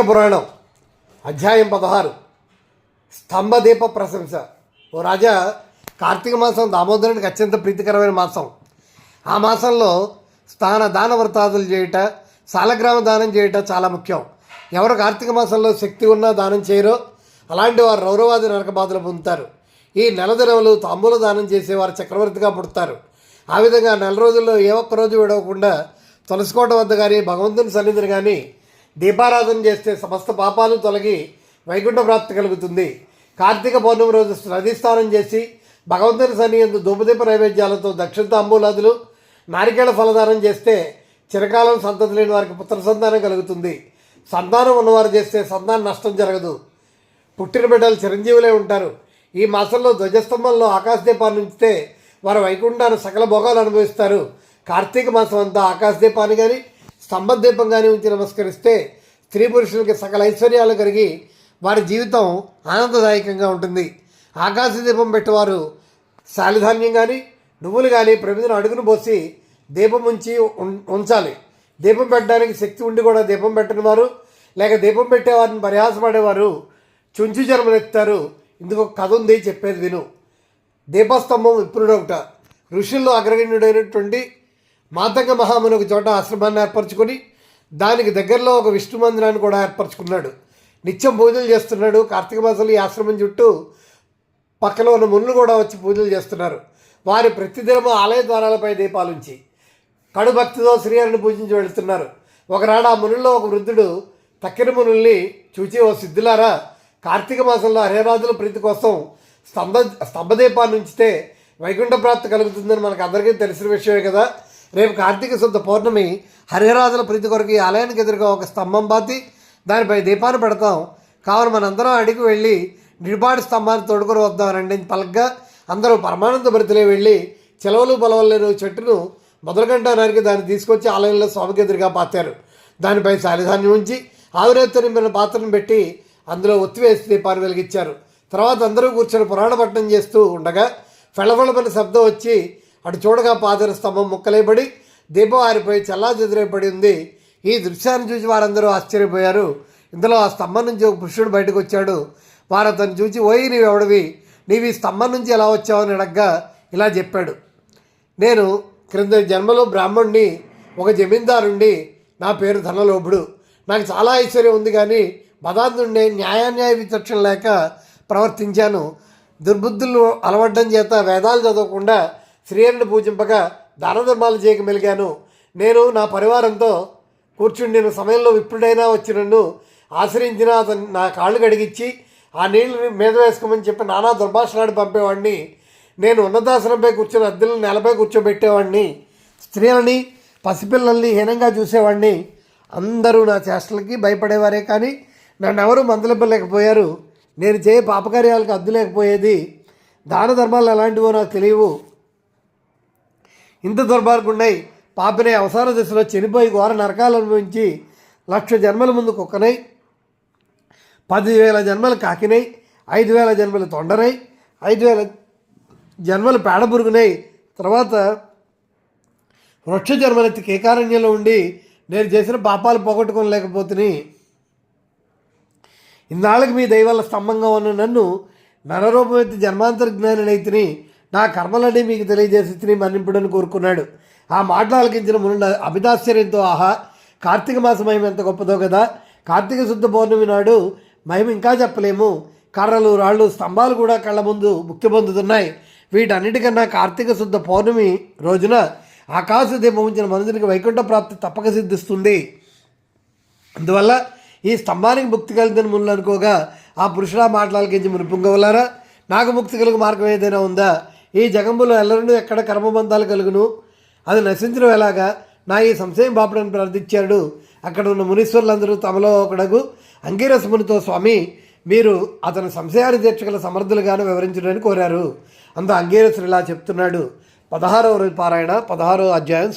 పురాణం అధ్యాయం పదహారు. స్తంభదీప ప్రశంస. ఓ రాజా కార్తీక మాసం దామోదరునికి అత్యంత ప్రీతికరమైన మాసం. ఆ మాసంలో స్థాన దాన వ్రతాదులు చేయుట సాలగ్రామ దానం చేయుట చాలా ముఖ్యం. ఎవరు కార్తీక మాసంలో శక్తి ఉన్నా దానం చేయరో అలాంటి వారు రౌరవాది నరక బాధలు పొందుతారు. ఈ నెల దినములు తాంబూల దానం చేసేవారు చక్రవర్తిగా పుడతారు. ఆ విధంగా నెల రోజుల్లో ఏ ఒక్క రోజు విడవకుండా తులసికోట వద్ద కానీ భగవంతుని సన్నిధిని కానీ దీపారాధన చేస్తే సమస్త పాపాలు తొలగి వైకుంఠ ప్రాప్తి కలుగుతుంది. కార్తీక పౌర్ణమి రోజు నదీస్నానం చేసి భగవంతుని సన్నిధి ధూపదీప నైవేద్యాలతో దక్షిణ తాంబూలాదులు నారికేళ ఫలదానం చేస్తే చిరకాలం సంతతి లేని వారికి పుత్ర సంతానం కలుగుతుంది. సంతానం ఉన్నవారు చేస్తే సంతానం నష్టం జరగదు. పుట్టిన బిడ్డలు చిరంజీవులే ఉంటారు. ఈ మాసంలో ధ్వజస్తంభంలో ఆకాశదీపాన్ని ఉంచితే వారు వైకుంఠాన్ని సకల భోగాలు అనుభవిస్తారు. కార్తీక మాసం అంతా ఆకాశదీపాన్ని కానీ స్తంభదీపంగానే ఉంచి నమస్కరిస్తే స్త్రీ పురుషులకి సకల ఐశ్వర్యాలు కలిగి వారి జీవితం ఆనందదాయకంగా ఉంటుంది. ఆకాశ దీపం పెట్టేవారు శాలిధాన్యం కానీ నువ్వులు కానీ ప్రమిదను అడుగును పోసి దీపం ఉంచి ఉం- ఉంచాలి. దీపం పెట్టడానికి శక్తి ఉండి కూడా దీపం పెట్టని వారు లేక దీపం పెట్టేవారిని పరిహాసపడేవారు చుంచు జన్మలెత్తారు ఇందుకు కథ ఉంది చెప్పేది విను. దీపస్తంభం విప్రుడొకట ఋషుల్లో అగ్రగణ్యుడైనటువంటి మాతంగ మహాముని ఒక చోట ఆశ్రమాన్ని ఏర్పరచుకొని దానికి దగ్గరలో ఒక విష్ణు మందిరాన్ని కూడా ఏర్పరచుకున్నాడు. నిత్యం పూజలు చేస్తున్నాడు. కార్తీక మాసంలో ఈ ఆశ్రమం చుట్టూ పక్కన ఉన్న మునులు కూడా వచ్చి పూజలు చేస్తున్నారు. వారి ప్రతిదినము ఆలయ ద్వారాలపై దీపాలుంచి కడు భక్తితో శ్రీహరిని పూజించి వెళుతున్నారు. ఒకనాడు ఆ మునుల్లో ఒక వృద్ధుడు తక్కిన మునుల్ని చూచి ఓ సిద్ధులారా కార్తీక మాసంలో హరిరాజుల ప్రీతి కోసం స్తంభ స్తంభదీపాన్ని ఉంచితే వైకుంఠ ప్రాప్తి కలుగుతుందని మనకు అందరికీ తెలిసిన విషయమే కదా. రేపు కార్తీక శుద్ధ పౌర్ణమి హరిహరాజుల ప్రీతి కొరకు ఈ ఆలయానికి ఎదురుగా ఒక స్తంభం బాతి. దానిపై దీపాన్ని పెడతాం. కావున మనందరం అడిగి వెళ్ళి నిడిపాటి స్తంభాన్ని తోడుకొని వద్దాం రండి పలగ్గా అందరూ పరమానంద భరితలే వెళ్ళి చెలవలు పొలవలేని చెట్టును మొదలగంట నరికి దాన్ని తీసుకొచ్చి ఆలయంలో స్వామికి ఎదురుగా పాతారు. దానిపై శాలిధాన్యం ఉంచి ఆవిరేత్తో నింపిన పాత్రను పెట్టి అందులో ఒత్తివేసి దీపాన్ని వెలిగించారు. తర్వాత అందరూ కూర్చొని పురాణ పట్టణం చేస్తూ ఉండగా ఫెళఫెళమని శబ్దం వచ్చి అటు చూడగా పాదర స్తంభం ముక్కలేబడి దీపం ఆరిపోయి చల్లా చెదిరేపడి ఉంది. ఈ దృశ్యాన్ని చూసి వారందరూ ఆశ్చర్యపోయారు. ఇందులో ఆ స్తంభం నుంచి ఒక పురుషుడు బయటకు వచ్చాడు. వారు అతను చూసి ఓయి నీవెవడివి? నీవి ఈ స్తంభం నుంచి ఎలా వచ్చావని అడగ్గా ఇలా చెప్పాడు. నేను క్రింద జన్మలో బ్రాహ్మణ్ణి ఒక జమీందారుండి నా పేరు ధనలోభుడు. నాకు చాలా ఐశ్వర్యం ఉంది కానీ బదాంతుండే న్యాయాన్యాయ విచక్షణ లేక ప్రవర్తించాను. దుర్బుద్ధులు అలవడ్డం చేత వేదాలు చదవకుండా శ్రీహరిని పూజింపక దాన ధర్మాలు చేయక మెలిగాను. నేను నా పరివారంతో కూర్చుని నేను సమయంలో విప్పుడైనా వచ్చి నన్ను ఆశ్రయించిన అతను నా కాళ్ళు కడిగిచ్చి ఆ నీళ్ళు మీద వేసుకోమని చెప్పి నానా దుర్భాషలాడి పంపేవాడిని. నేను ఉన్నతాసనంపై కూర్చొని అద్దెలను నేలపై కూర్చోబెట్టేవాడిని. స్త్రీలని పసిపిల్లల్ని హీనంగా చూసేవాడిని. అందరూ నా చేష్టలకి భయపడేవారే కానీ నన్ను ఎవరు మందలింపలేకపోయారు. నేను చేయ పాపకార్యాలకు అద్దు లేకపోయేది. దాన ధర్మాలు ఎలాంటివో నాకు తెలియవు. ఇంత దుర్మార్గుండై పాపినే అవసాన దశలో చనిపోయి ఘోర నరకాలు అనుభవించి లక్ష జన్మల ముందు కుక్కనై పదివేల జన్మలు కాకినై ఐదు వేల జన్మలు తొండరై ఐదు వేల జన్మలు పేడబురుగునై తర్వాత వృక్ష జన్మలెత్తి కేకారణ్యంలో ఉండి నేను చేసిన పాపాలు పోగొట్టుకోలేకపోతుని. ఇన్నాళ్ళకి మీ దైవాల స్తంభంగా ఉన్న నన్ను నరరూపం ఎత్తి జన్మాంతర జ్ఞానినైతిని నా కర్మలన్నీ మీకు తెలియజేసి తిని మన్నింపుడని కోరుకున్నాడు. ఆ మాటలు ఆలకించిన మునుడు అభిదాశ్చర్యంతో ఆహా కార్తీక మాసం మహిమ ఎంత గొప్పదో కదా. కార్తీక శుద్ధ పౌర్ణమి నాడు మహిమ ఇంకా చెప్పలేము. కర్రలు రాళ్ళు స్తంభాలు కూడా కళ్ళ ముందు ముక్తి పొందుతున్నాయి. వీటన్నిటికన్నా కార్తీక శుద్ధ పౌర్ణమి రోజున ఆకాశ దీపం ఉంచిన మనుషునికి వైకుంఠ ప్రాప్తి తప్పక సిద్ధిస్తుంది. అందువల్ల ఈ స్తంభానికి ముక్తి కలిగిన మునులు అనుకోగా ఆ పురుషుల మాటలకించి మునిపుంగవలారా? నాకు ముక్తి కలుగు మార్గం ఏదైనా ఉందా? ఈ జగంబులో ఎల్లరుండి ఎక్కడ కర్మబంధాలు కలుగును? అది నశించడం ఎలాగా? నా ఈ సంశయం బాపడని ప్రార్థించాడు. అక్కడ ఉన్న మునీశ్వరులందరూ తమలో ఒకడగు. అంగీరస మునితో స్వామి మీరు అతని సంశయాన్ని తీర్చగల సమర్థులుగాను వివరించడానికి కోరారు. అంత అంగీరసుడు ఇలా చెప్తున్నాడు. పదహారవ రోజు పారాయణ పదహారో అధ్యాయం